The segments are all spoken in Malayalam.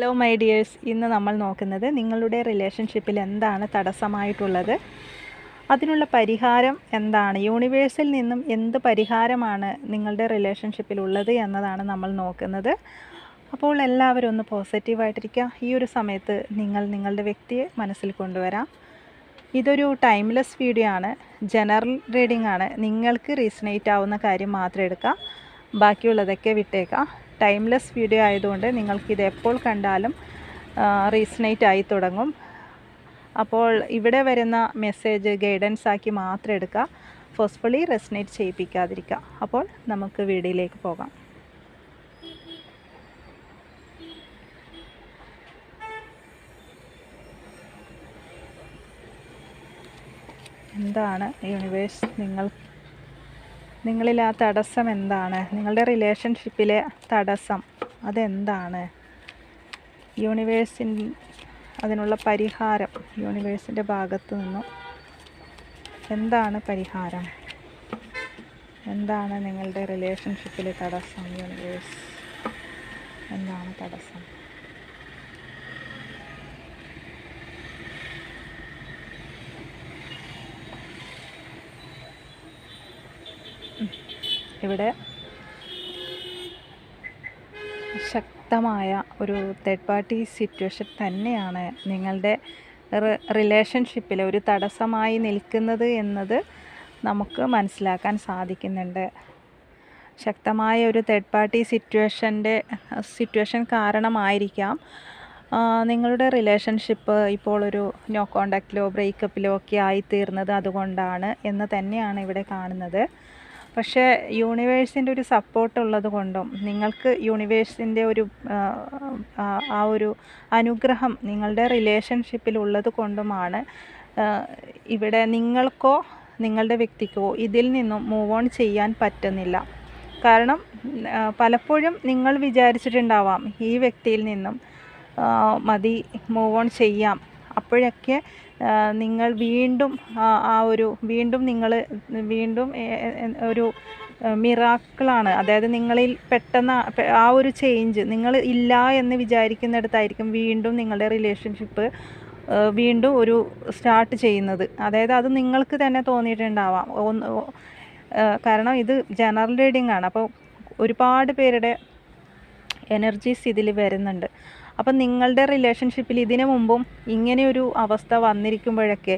ഹലോ മൈ ഡിയേഴ്സ് ഇന്ന് നമ്മൾ നോക്കുന്നത് നിങ്ങളുടെ റിലേഷൻഷിപ്പിൽ എന്താണ് തടസ്സമായിട്ടുള്ളത്? അതിനുള്ള പരിഹാരം എന്താണ്? യൂണിവേഴ്സിൽ നിന്നും എന്ത് പരിഹാരമാണ് നിങ്ങളുടെ റിലേഷൻഷിപ്പിൽ ഉള്ളത് എന്നതാണ് നമ്മൾ നോക്കുന്നത്. അപ്പോൾ എല്ലാവരും ഒന്ന് പോസിറ്റീവായിട്ടിരിക്കുക ഈ ഒരു സമയത്ത് നിങ്ങൾ നിങ്ങളുടെ വ്യക്തിയെ മനസ്സിൽ കൊണ്ടുവരാം. ഇതൊരു ടൈംലെസ് വീഡിയോ ആണ്. ജനറൽ റീഡിംഗ് ആണ്. നിങ്ങൾക്ക് റീസണേറ്റ് ആവുന്ന കാര്യം മാത്രം എടുക്കാം. ബാക്കിയുള്ളതൊക്കെ വിട്ടേക്കാം. ടൈംലെസ് വീഡിയോ ആയതുകൊണ്ട് നിങ്ങൾക്കിത് എപ്പോൾ കണ്ടാലും റീസണേറ്റ് ആയി തുടങ്ങും. അപ്പോൾ ഇവിടെ വരുന്ന മെസ്സേജ് ഗൈഡൻസ് ആക്കി മാത്രം എടുക്കുക. ഫോഴ്സ്ഫുള്ളി റെസിനേറ്റ് ചെയ്യിപ്പിക്കാതിരിക്കുക. അപ്പോൾ നമുക്ക് വീഡിയോയിലേക്ക് പോകാം. എന്താണ് യൂണിവേഴ്സ് നിങ്ങൾ നിങ്ങളിൽ ആ തടസ്സം എന്താണ്? നിങ്ങളുടെ റിലേഷൻഷിപ്പിലെ തടസ്സം അതെന്താണ്? യൂണിവേഴ്സിൻ അതിനുള്ള പരിഹാരം യൂണിവേഴ്സിന്റെ ഭാഗത്തു നിന്നും എന്താണ് പരിഹാരം? എന്താണ് നിങ്ങളുടെ റിലേഷൻഷിപ്പിലെ തടസ്സം യൂണിവേഴ്സ് എന്താണ് തടസ്സം? ഇവിടെ ശക്തമായ ഒരു തേർഡ് പാർട്ടി സിറ്റുവേഷൻ തന്നെയാണ് നിങ്ങളുടെ റിലേഷൻഷിപ്പിൽ ഒരു തടസ്സമായി നിൽക്കുന്നത് എന്നത് നമുക്ക് മനസ്സിലാക്കാൻ സാധിക്കുന്നുണ്ട്. ശക്തമായ ഒരു തേർഡ് പാർട്ടി സിറ്റുവേഷന്റെ സിറ്റുവേഷൻ കാരണമായിരിക്കാം നിങ്ങളുടെ റിലേഷൻഷിപ്പ് ഇപ്പോൾ ഒരു നോ കോണ്ടാക്റ്റിലോ ബ്രേക്കപ്പിലോ ഒക്കെ ആയിത്തീർന്നത് അതുകൊണ്ടാണ് എന്ന് തന്നെയാണ് ഇവിടെ കാണുന്നത്. പക്ഷേ യൂണിവേഴ്സിന്റെ ഒരു സപ്പോർട്ട് ഉള്ളത് കൊണ്ടും നിങ്ങൾക്ക് യൂണിവേഴ്സിന്റെ ഒരു ആ ഒരു അനുഗ്രഹം നിങ്ങളുടെ റിലേഷൻഷിപ്പിൽ ഉള്ളത് കൊണ്ടുമാണ് ഇവിടെ നിങ്ങൾക്കോ നിങ്ങളുടെ വ്യക്തിക്കോ ഇതിൽ നിന്നും മൂവ് ഓൺ ചെയ്യാൻ പറ്റുന്നില്ല. കാരണം പലപ്പോഴും നിങ്ങൾ വിചാരിച്ചിട്ടുണ്ടാവാം ഈ വ്യക്തിയിൽ നിന്നും മതി മൂവ് ഓൺ ചെയ്യാം. അപ്പോഴൊക്കെ നിങ്ങൾ വീണ്ടും ആ ഒരു വീണ്ടും നിങ്ങൾ വീണ്ടും ഒരു മിറാക്കിളാണ്. അതായത് നിങ്ങളിൽ പെട്ടെന്ന് ആ ഒരു ചേഞ്ച് നിങ്ങൾ ഇല്ല എന്ന് വിചാരിക്കുന്നിടത്തായിരിക്കും വീണ്ടും നിങ്ങളുടെ റിലേഷൻഷിപ്പ് വീണ്ടും ഒരു സ്റ്റാർട്ട് ചെയ്യുന്നത്. അതായത് അത് നിങ്ങൾക്ക് തന്നെ തോന്നിയിട്ടുണ്ടാവാം. കാരണം ഇത് ജനറൽ റീഡിംഗ് ആണ്. അപ്പോൾ ഒരുപാട് പേരുടെ എനർജീസ് ഇതിൽ വരുന്നുണ്ട്. അപ്പം നിങ്ങളുടെ റിലേഷൻഷിപ്പിൽ ഇതിനു മുമ്പും ഇങ്ങനെയൊരു അവസ്ഥ വന്നിരിക്കുമ്പോഴൊക്കെ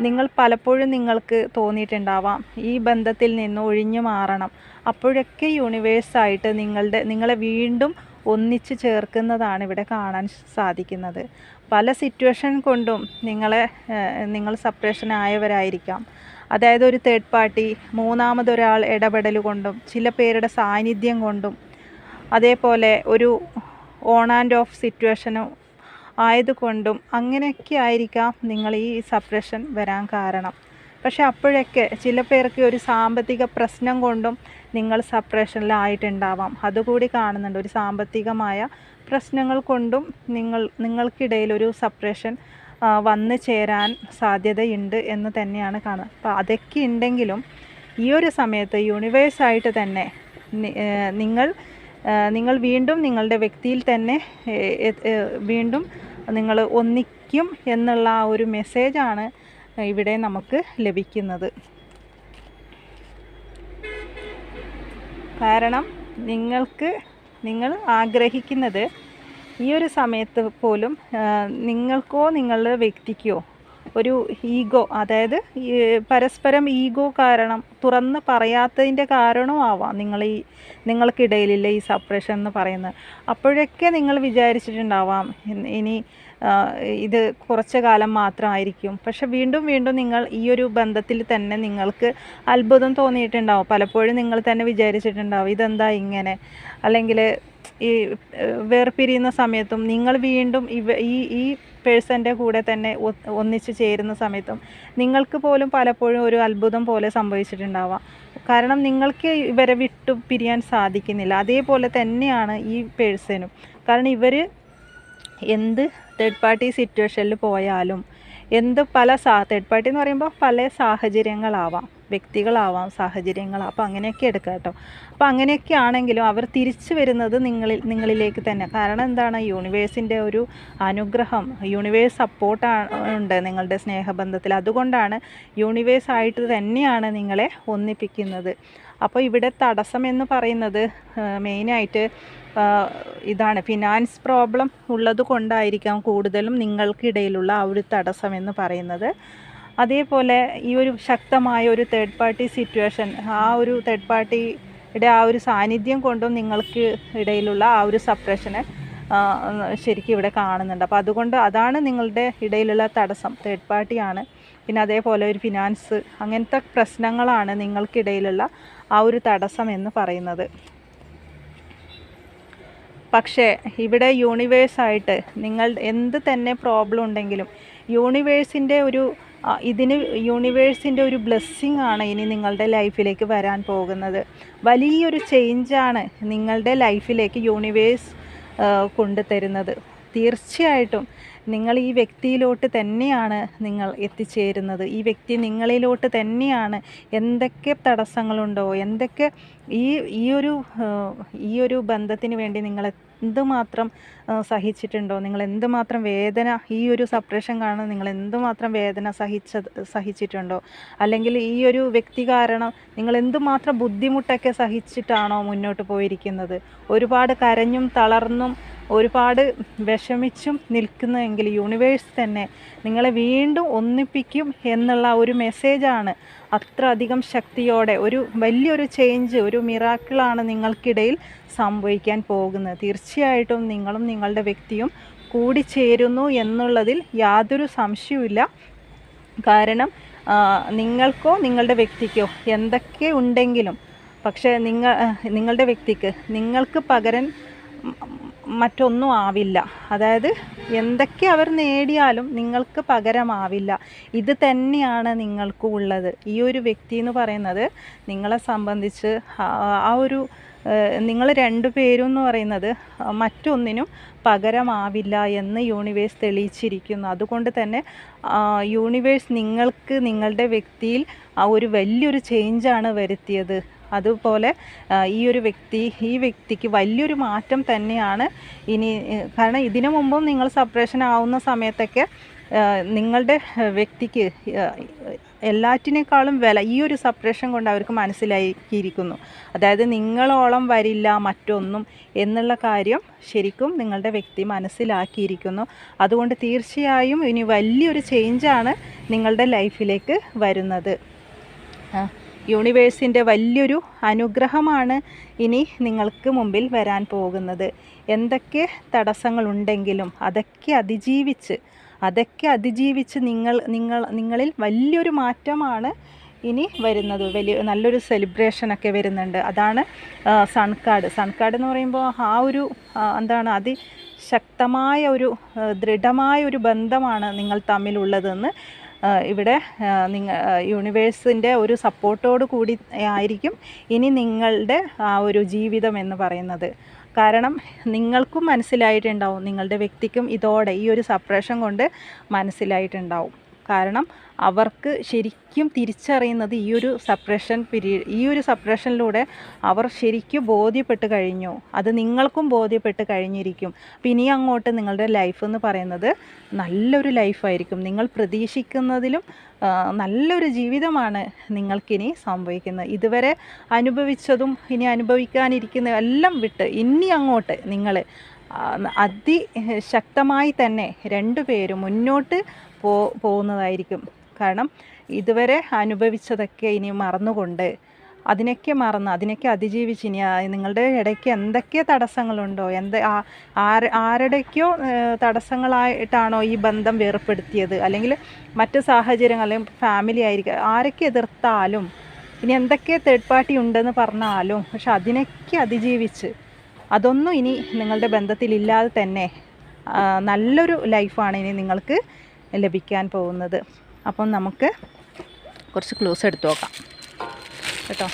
നിങ്ങൾ പലപ്പോഴും നിങ്ങൾക്ക് തോന്നിയിട്ടുണ്ടാവാം ഈ ബന്ധത്തിൽ നിന്ന് ഒഴിഞ്ഞു മാറണം. അപ്പോഴൊക്കെ യൂണിവേഴ്സായിട്ട് നിങ്ങളുടെ നിങ്ങളെ വീണ്ടും ഒന്നിച്ച് ചേർക്കുന്നതാണ് ഇവിടെ കാണാൻ സാധിക്കുന്നത്. പല സിറ്റുവേഷൻ കൊണ്ടും നിങ്ങളെ നിങ്ങൾ സപ്പറേഷൻ ആയവരായിരിക്കാം. അതായത് ഒരു തേർഡ് പാർട്ടി മൂന്നാമതൊരാൾ ഇടപെടൽ കൊണ്ടും ചില പേരുടെ സാന്നിധ്യം കൊണ്ടും അതേപോലെ ഒരു ഓൺ ആൻഡ് ഓഫ് സിറ്റുവേഷനും ആയതുകൊണ്ടും അങ്ങനെയൊക്കെ ആയിരിക്കാം നിങ്ങൾ ഈ സപ്രഷൻ വരാൻ കാരണം. പക്ഷേ അപ്പോഴൊക്കെ ചില പേർക്ക് ഒരു സാമ്പത്തിക പ്രശ്നം കൊണ്ടും നിങ്ങൾ സപ്രഷനിലായിട്ടുണ്ടാവാം അതുകൂടി കാണുന്നുണ്ട്. ഒരു സാമ്പത്തികമായ പ്രശ്നങ്ങൾ കൊണ്ടും നിങ്ങൾ നിങ്ങൾക്കിടയിൽ ഒരു സപ്രഷൻ വന്നു ചേരാൻ സാധ്യതയുണ്ട് എന്ന് തന്നെയാണ് കാണുന്നത്. അപ്പോൾ അതൊക്കെ ഉണ്ടെങ്കിലും ഈ ഒരു സമയത്ത് യൂണിവേഴ്സായിട്ട് തന്നെ നിങ്ങൾ നിങ്ങൾ വീണ്ടും നിങ്ങളുടെ വ്യക്തിയിൽ തന്നെ വീണ്ടും നിങ്ങൾ ഒന്നിക്കും എന്നുള്ള ആ ഒരു മെസ്സേജാണ് ഇവിടെ നമുക്ക് ലഭിക്കുന്നത്. കാരണം നിങ്ങൾക്ക് നിങ്ങൾ ആഗ്രഹിക്കുന്നത് ഈ ഒരു സമയത്ത് പോലും നിങ്ങൾക്കോ നിങ്ങളുടെ വ്യക്തിക്കോ ഒരു ഈഗോ അതായത് പരസ്പരം ഈഗോ കാരണം തുറന്ന് പറയാത്തതിന്റെ കാരണമാവാം നിങ്ങൾ ഈ നിങ്ങൾക്കിടയിലില്ല ഈ സപ്രഷൻ എന്ന് പറയുന്നത്. അപ്പോഴൊക്കെ നിങ്ങൾ വിചാരിച്ചിട്ടുണ്ടാവാം ഇനി ഇത് കുറച്ച് കാലം മാത്രമായിരിക്കും. പക്ഷെ വീണ്ടും വീണ്ടും നിങ്ങൾ ഈ ഒരു ബന്ധത്തിൽ തന്നെ നിങ്ങൾക്ക് അത്ഭുതം തോന്നിയിട്ടുണ്ടാവും. പലപ്പോഴും നിങ്ങൾ തന്നെ വിചാരിച്ചിട്ടുണ്ടാവും ഇതെന്താ ഇങ്ങനെ? അല്ലെങ്കിൽ ഈ വേർപിരിയുന്ന സമയത്തും നിങ്ങൾ വീണ്ടും ഇവ ഈ ഈ പേഴ്സന്റെ കൂടെ തന്നെ ഒന്നിച്ച് ചേരുന്ന സമയത്തും നിങ്ങൾക്ക് പോലും പലപ്പോഴും ഒരു അത്ഭുതം പോലെ സംഭവിച്ചിട്ടുണ്ടാവാം. കാരണം നിങ്ങൾക്ക് ഇവരെ വിട്ടു പിരിയാൻ സാധിക്കുന്നില്ല. അതേപോലെ തന്നെയാണ് ഈ പേഴ്സണും കാരണം ഇവർ എന്ത് തേർഡ് പാർട്ടി സിറ്റുവേഷനിൽ പോയാലും എന്ത് പല സാ തേർഡ് പാർട്ടി എന്ന് പറയുമ്പോൾ പല സാഹചര്യങ്ങളാവാം. വ്യക്തികളാവാം സാഹചര്യങ്ങൾ. അപ്പോൾ അങ്ങനെയൊക്കെ എടുക്കാം കേട്ടോ. അപ്പോൾ അങ്ങനെയൊക്കെ ആണെങ്കിലും അവർ തിരിച്ചു വരുന്നത് നിങ്ങളിൽ നിങ്ങളിലേക്ക് തന്നെ. കാരണം എന്താണ്? യൂണിവേഴ്സിന്റെ ഒരു അനുഗ്രഹം യൂണിവേഴ്സ് സപ്പോർട്ട് ഉണ്ട് നിങ്ങളുടെ സ്നേഹബന്ധത്തിൽ. അതുകൊണ്ടാണ് യൂണിവേഴ്സ് ആയിട്ട് തന്നെയാണ് നിങ്ങളെ ഒന്നിപ്പിക്കുന്നത്. അപ്പോൾ ഇവിടെ തടസ്സം എന്ന് പറയുന്നത് മെയിനായിട്ട് ഇതാണ്. ഫിനാൻസ് പ്രോബ്ലം ഉള്ളത് കൊണ്ടായിരിക്കാം കൂടുതലും നിങ്ങൾക്കിടയിലുള്ള ആ ഒരു തടസ്സം എന്ന് പറയുന്നത്. അതേപോലെ ഈ ഒരു ശക്തമായ ഒരു തേർഡ് പാർട്ടി സിറ്റുവേഷൻ ആ ഒരു തേർഡ് പാർട്ടിയുടെ ആ ഒരു സാന്നിധ്യം കൊണ്ടും നിങ്ങൾക്ക് ഇടയിലുള്ള ആ ഒരു സപ്രഷനെ ശരിക്കും ഇവിടെ കാണുന്നുണ്ട്. അപ്പോൾ അതുകൊണ്ട് അതാണ് നിങ്ങളുടെ ഇടയിലുള്ള തടസ്സം. തേർഡ് പാർട്ടിയാണ് പിന്നെ അതേപോലെ ഒരു ഫിനാൻസ് അങ്ങനത്തെ പ്രശ്നങ്ങളാണ് നിങ്ങൾക്കിടയിലുള്ള ആ ഒരു തടസ്സം എന്ന് പറയുന്നത്. പക്ഷേ ഇവിടെ യൂണിവേഴ്സായിട്ട് നിങ്ങൾ എന്ത് തന്നെ പ്രോബ്ലം ഉണ്ടെങ്കിലും യൂണിവേഴ്സിന്റെ ഒരു ഇതിന് യൂണിവേഴ്സിന്റെ ഒരു ബ്ലെസ്സിങ് ആണ് ഇനി നിങ്ങളുടെ ലൈഫിലേക്ക് വരാൻ പോകുന്നത്. വലിയൊരു ചേഞ്ചാണ് നിങ്ങളുടെ ലൈഫിലേക്ക് യൂണിവേഴ്സ് കൊണ്ടുതരുന്നത്. തീർച്ചയായിട്ടും നിങ്ങൾ ഈ വ്യക്തിയിലോട്ട് തന്നെയാണ് നിങ്ങൾ എത്തിച്ചേരുന്നത്. ഈ വ്യക്തി നിങ്ങളിലോട്ട് തന്നെയാണ് എന്തൊക്കെ തടസ്സങ്ങളുണ്ടോ എന്തൊക്കെ ഈ ഈ ഒരു ഈ ഒരു ബന്ധത്തിന് വേണ്ടി നിങ്ങൾ എന്തുമാത്രം സഹിച്ചിട്ടുണ്ടോ? നിങ്ങൾ എന്തുമാത്രം വേദന ഈ ഒരു സപ്രേഷൻ കാരണം നിങ്ങൾ എന്തുമാത്രം വേദന സഹിച്ച സഹിച്ചിട്ടുണ്ടോ? അല്ലെങ്കിൽ ഈ ഒരു വ്യക്തി കാരണം നിങ്ങൾ എന്തുമാത്രം ബുദ്ധിമുട്ടൊക്കെ സഹിച്ചിട്ടാണോ മുന്നോട്ട് പോയിരിക്കുന്നത്? ഒരുപാട് കരഞ്ഞും തളർന്നും ഒരുപാട് വിഷമിച്ചും നിൽക്കുന്നതെങ്കിൽ യൂണിവേഴ്സ് തന്നെ നിങ്ങളെ വീണ്ടും ഒന്നിപ്പിക്കും എന്നുള്ള ഒരു മെസ്സേജാണ് അത്ര അധികം ശക്തിയോടെ ഒരു വലിയൊരു ചേഞ്ച് ഒരു മിറാക്കിളാണ് നിങ്ങൾക്കിടയിൽ സംഭവിക്കാൻ പോകുന്നത്. തീർച്ചയായിട്ടും നിങ്ങളും നിങ്ങളുടെ വ്യക്തിയും കൂടി ചേരുന്നു എന്നുള്ളതിൽ യാതൊരു സംശയവുമില്ല. കാരണം നിങ്ങൾക്കോ നിങ്ങളുടെ വ്യക്തിക്കോ എന്തൊക്കെ ഉണ്ടെങ്കിലും പക്ഷേ നിങ്ങൾ നിങ്ങളുടെ വ്യക്തിക്ക് നിങ്ങൾക്ക് പകരം മറ്റൊന്നും ആവില്ല. അതായത് എന്തൊക്കെ അവർ നേടിയാലും നിങ്ങൾക്ക് പകരമാവില്ല. ഇത് തന്നെയാണ് നിങ്ങൾക്കും ഉള്ളത്. ഈ ഒരു വ്യക്തി എന്ന് പറയുന്നത് നിങ്ങളെ സംബന്ധിച്ച് ആ ഒരു നിങ്ങൾ രണ്ടു പേരും എന്ന് പറയുന്നത് മറ്റൊന്നിനും പകരമാവില്ല എന്ന് യൂണിവേഴ്സ് തെളിയിച്ചിരിക്കുന്നു. അതുകൊണ്ട് തന്നെ യൂണിവേഴ്സ് നിങ്ങൾക്ക് നിങ്ങളുടെ വ്യക്തിയിൽ ആ ഒരു വലിയൊരു ചേഞ്ചാണ് വരുത്തിയത്. അതുപോലെ ഈ ഒരു വ്യക്തി ഈ വ്യക്തിക്ക് വലിയൊരു മാറ്റം തന്നെയാണ് ഇനി കാരണം ഇതിനു മുമ്പും നിങ്ങൾ സപ്പറേഷൻ ആവുന്ന സമയത്തൊക്കെ നിങ്ങളുടെ വ്യക്തിക്ക് എല്ലാറ്റിനേക്കാളും വില ഈ ഒരു സപ്പറേഷൻ കൊണ്ട് അവർക്ക് മനസ്സിലാക്കിയിരിക്കുന്നു. അതായത് നിങ്ങളോളം വരില്ല മറ്റൊന്നും എന്നുള്ള കാര്യം ശരിക്കും നിങ്ങളുടെ വ്യക്തി മനസ്സിലാക്കിയിരിക്കുന്നു. അതുകൊണ്ട് തീർച്ചയായും ഇനി വലിയൊരു ചേഞ്ചാണ് നിങ്ങളുടെ ലൈഫിലേക്ക് വരുന്നത്. യൂണിവേഴ്സിന്റെ വലിയൊരു അനുഗ്രഹമാണ് ഇനി നിങ്ങൾക്ക് മുമ്പിൽ വരാൻ പോകുന്നത്. എന്തൊക്കെ തടസ്സങ്ങളുണ്ടെങ്കിലും അതൊക്കെ അതിജീവിച്ച് അതൊക്കെ അതിജീവിച്ച് നിങ്ങൾ നിങ്ങൾ നിങ്ങളിൽ വലിയൊരു മാറ്റമാണ് ഇനി വരുന്നത്. വലിയ നല്ലൊരു സെലിബ്രേഷനൊക്കെ വരുന്നുണ്ട്. അതാണ് സൺകാർഡ്. സൺകാർഡ് എന്ന് പറയുമ്പോൾ ആ ഒരു എന്താണ് അതിശക്തമായ ഒരു ദൃഢമായ ഒരു ബന്ധമാണ് നിങ്ങൾ തമ്മിലുള്ളതെന്ന് ഇവിടെ നിങ്ങൾ യൂണിവേഴ്സിന്റെ ഒരു സപ്പോർട്ടോട് കൂടി ആയിരിക്കും ഇനി നിങ്ങളുടെ ആ ഒരു ജീവിതം എന്ന് പറയുന്നത്. കാരണം നിങ്ങൾക്കും മനസ്സിലായിട്ടുണ്ടാവും നിങ്ങളുടെ വ്യക്തിക്കും ഇതോടെ ഈ ഒരു സപ്രഷൻ കൊണ്ട് മനസ്സിലായിട്ടുണ്ടാവും. കാരണം അവർക്ക് ശരിക്കും തിരിച്ചറിയുന്നത് ഈ ഒരു സപ്രഷൻ പീരീഡ് ഈ ഒരു സപ്രഷനിലൂടെ അവർ ശരിക്കും ബോധ്യപ്പെട്ട് കഴിഞ്ഞു. അത് നിങ്ങൾക്കും ബോധ്യപ്പെട്ട് കഴിഞ്ഞിരിക്കും. ഇനി അങ്ങോട്ട് നിങ്ങളുടെ ലൈഫ് എന്ന് പറയുന്നത് നല്ലൊരു ലൈഫായിരിക്കും നിങ്ങൾ പ്രതീക്ഷിക്കുന്നതിലും നല്ലൊരു ജീവിതമാണ് നിങ്ങൾക്കിനി സംഭവിക്കുന്നത്. ഇതുവരെ അനുഭവിച്ചതും ഇനി അനുഭവിക്കാനിരിക്കുന്ന എല്ലാം വിട്ട് ഇനി അങ്ങോട്ട് നിങ്ങൾ അതിശക്തമായി തന്നെ രണ്ടുപേരും മുന്നോട്ട് പോ പോകുന്നതായിരിക്കും. കാരണം ഇതുവരെ അനുഭവിച്ചതൊക്കെ ഇനി മറന്നുകൊണ്ട് അതിനൊക്കെ മറന്ന് അതിനൊക്കെ അതിജീവിച്ച് ഇനി നിങ്ങളുടെ ഇടയ്ക്ക് എന്തൊക്കെ തടസ്സങ്ങളുണ്ടോ? എന്ത് ആര് ആരുടെയൊക്കെയോ തടസ്സങ്ങളായിട്ടാണോ ഈ ബന്ധം വേർപ്പെടുത്തിയത്? അല്ലെങ്കിൽ മറ്റ് സാഹചര്യങ്ങൾ അല്ലെങ്കിൽ ഫാമിലി ആയിരിക്കും ആരൊക്കെ എതിർത്താലും ഇനി എന്തൊക്കെ തേർഡ് പാർട്ടി ഉണ്ടെന്ന് പറഞ്ഞാലും പക്ഷെ അതിനൊക്കെ അതിജീവിച്ച് അതൊന്നും ഇനി നിങ്ങളുടെ ബന്ധത്തിലില്ലാതെ തന്നെ നല്ലൊരു ലൈഫാണ് ഇനി നിങ്ങൾക്ക് ലഭിക്കാൻ പോകുന്നത്. അപ്പം നമുക്ക് കുറച്ച് ക്ലോസ് എടുത്തു നോക്കാം. കേട്ടോ?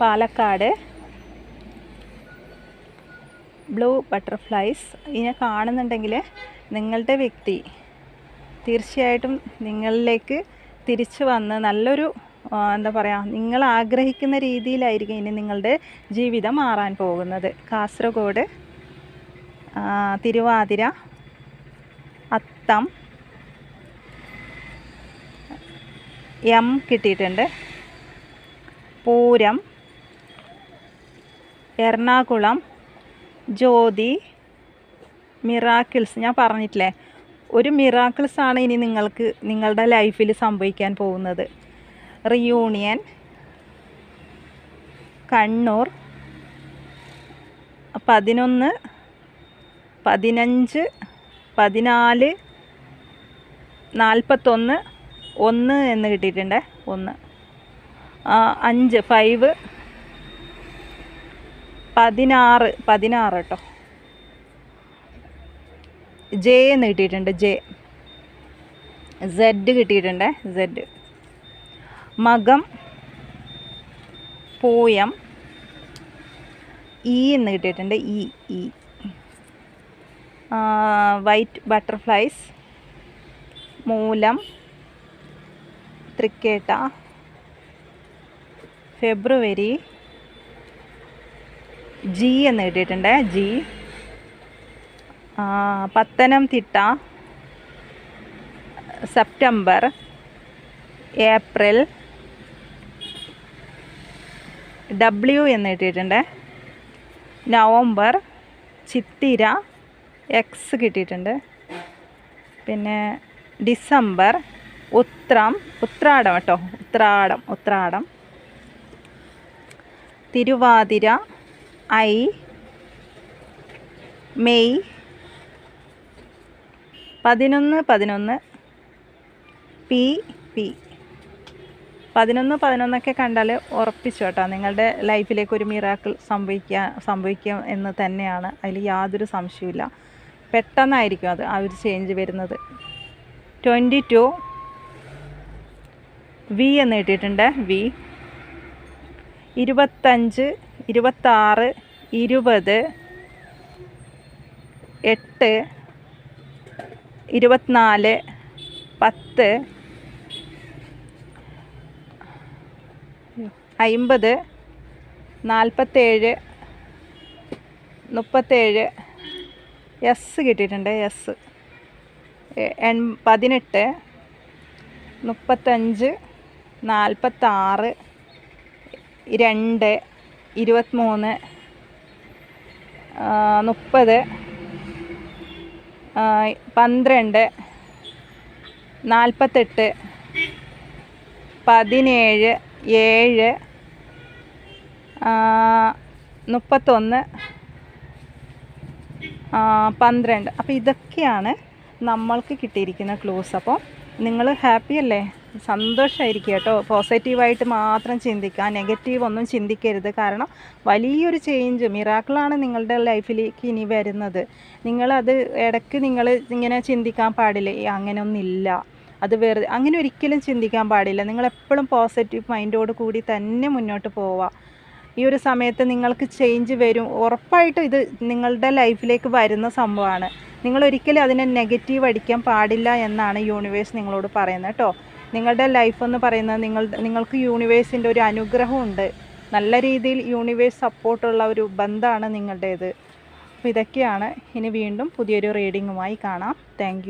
പാലക്കാട് ബ്ലൂ ബട്ടർഫ്ലൈസ് ഇതിനെ കാണുന്നുണ്ടെങ്കിൽ നിങ്ങളുടെ വ്യക്തി തീർച്ചയായിട്ടും നിങ്ങളിലേക്ക് തിരിച്ചു വന്ന് നല്ലൊരു എന്താ പറയുക നിങ്ങൾ ആഗ്രഹിക്കുന്ന രീതിയിലായിരിക്കും ഇനി നിങ്ങളുടെ ജീവിതം മാറാൻ പോകുന്നത്. കാസർഗോഡ് തിരുവാതിര അത്തം എം കിട്ടിയിട്ടുണ്ട്. പൂരം എറണാകുളം ജ്യോതി മിറാക്കിൾസ്. ഞാൻ പറഞ്ഞിട്ടില്ലേ? ഒരു മിറാക്കിൾസ് ആണ് ഇനി നിങ്ങൾക്ക് നിങ്ങളുടെ ലൈഫിൽ സംഭവിക്കാൻ പോകുന്നത്. റിയൂണിയൻ കണ്ണൂർ പതിനൊന്ന് പതിനഞ്ച് പതിനാല് നാൽപ്പത്തൊന്ന് ഒന്ന് എന്ന് കിട്ടിയിട്ടുണ്ട്. ഒന്ന്. അഞ്ച് ഫൈവ് പതിനാറ് പതിനാറ് കേട്ടോ. ജെ എന്ന് കിട്ടിയിട്ടുണ്ട് ജെ സെഡ് കിട്ടിയിട്ടുണ്ട് സെഡ് മകം പോയം ഇ എന്ന് കിട്ടിയിട്ടുണ്ട് ഇ ഇ വൈറ്റ് ബട്ടർഫ്ലൈസ് മൂലം തൃക്കേട്ട ഫെബ്രുവരി ജി എന്ന് കിട്ടിയിട്ടുണ്ട് G Pathanamthitta September April W എന്ന് കിട്ടിയിട്ടുണ്ട്. നവംബർ ചിത്തിര എക്സ് കിട്ടിയിട്ടുണ്ട്. പിന്നെ ഡിസംബർ ഉത്രം ഉത്രാടം കേട്ടോ ഉത്രാടം ഉത്രാടം. തിരുവാതിര ഐ മെയ് പതിനൊന്ന് പതിനൊന്ന്. P P. പതിനൊന്ന് പതിനൊന്നൊക്കെ കണ്ടാൽ ഉറപ്പിച്ചു കേട്ടോ. നിങ്ങളുടെ ലൈഫിലേക്ക് ഒരു മിറാക്കിൾ സംഭവിക്കുക സംഭവിക്കും എന്ന് തന്നെയാണ്. അതിൽ യാതൊരു സംശയമില്ല പെട്ടെന്നായിരിക്കും അത് ആ ഒരു ചേഞ്ച് വരുന്നത്. ട്വന്റി ടു വി എന്ന് കിട്ടിയിട്ടുണ്ട്. വി ഇരുപത്തഞ്ച് ഇരുപത്താറ് ഇരുപത് എട്ട് ഇരുപത്തിനാല് പത്ത് അമ്പത് നാൽപ്പത്തേഴ് മുപ്പത്തേഴ്. എസ് കിട്ടിയിട്ടുണ്ട് എസ് എൺ പതിനെട്ട് മുപ്പത്തഞ്ച് നാൽപ്പത്താറ് രണ്ട് ഇരുപത്തിമൂന്ന് മുപ്പത് പന്ത്രണ്ട് നാൽപ്പത്തെട്ട് പതിനേഴ് ഏഴ് മുപ്പത്തൊന്ന് പന്ത്രണ്ട്. അപ്പോൾ ഇതൊക്കെയാണ് നമ്മൾക്ക് കിട്ടിയിരിക്കുന്ന ക്ലൂസ് അപ്പോൾ നിങ്ങൾ ഹാപ്പി അല്ലേ? സന്തോഷമായിരിക്കും കേട്ടോ. പോസിറ്റീവായിട്ട് മാത്രം ചിന്തിക്കുക. നെഗറ്റീവ് ഒന്നും ചിന്തിക്കരുത്. കാരണം വലിയൊരു ചേഞ്ച് മിറാക്കിളാണ് നിങ്ങളുടെ ലൈഫിലേക്ക് ഇനി വരുന്നത്. നിങ്ങളത് ഇടയ്ക്ക് നിങ്ങൾ ഇങ്ങനെ ചിന്തിക്കാൻ പാടില്ല. "ഏയ് അങ്ങനെയൊന്നുമില്ല അത് വെറുതെ അങ്ങനെ ഒരിക്കലും ചിന്തിക്കാൻ പാടില്ല. നിങ്ങളെപ്പോഴും പോസിറ്റീവ് മൈൻഡോട് കൂടി തന്നെ മുന്നോട്ട് പോവുക. ഈ ഒരു സമയത്ത് നിങ്ങൾക്ക് ചേഞ്ച് വരും. ഉറപ്പായിട്ടും ഇത് നിങ്ങളുടെ ലൈഫിലേക്ക് വരുന്ന സംഭവമാണ്. നിങ്ങൾ ഒരിക്കലും അതിനെ നെഗറ്റീവ് അടിക്കാൻ പാടില്ല എന്നാണ് യൂണിവേഴ്സ് നിങ്ങളോട് പറയുന്നത് കേട്ടോ. നിങ്ങളുടെ ലൈഫ് എന്ന് പറയുന്നത് നിങ്ങൾ നിങ്ങൾക്ക് യൂണിവേഴ്സിന്റെ ഒരു അനുഗ്രഹമുണ്ട്. നല്ല രീതിയിൽ യൂണിവേഴ്സ് സപ്പോർട്ടുള്ള ഒരു ബന്ധമാണ് നിങ്ങളുടേത്. അപ്പോൾ ഇതൊക്കെയാണ്. ഇനി വീണ്ടും പുതിയൊരു റീഡിങ്ങുമായി കാണാം. താങ്ക്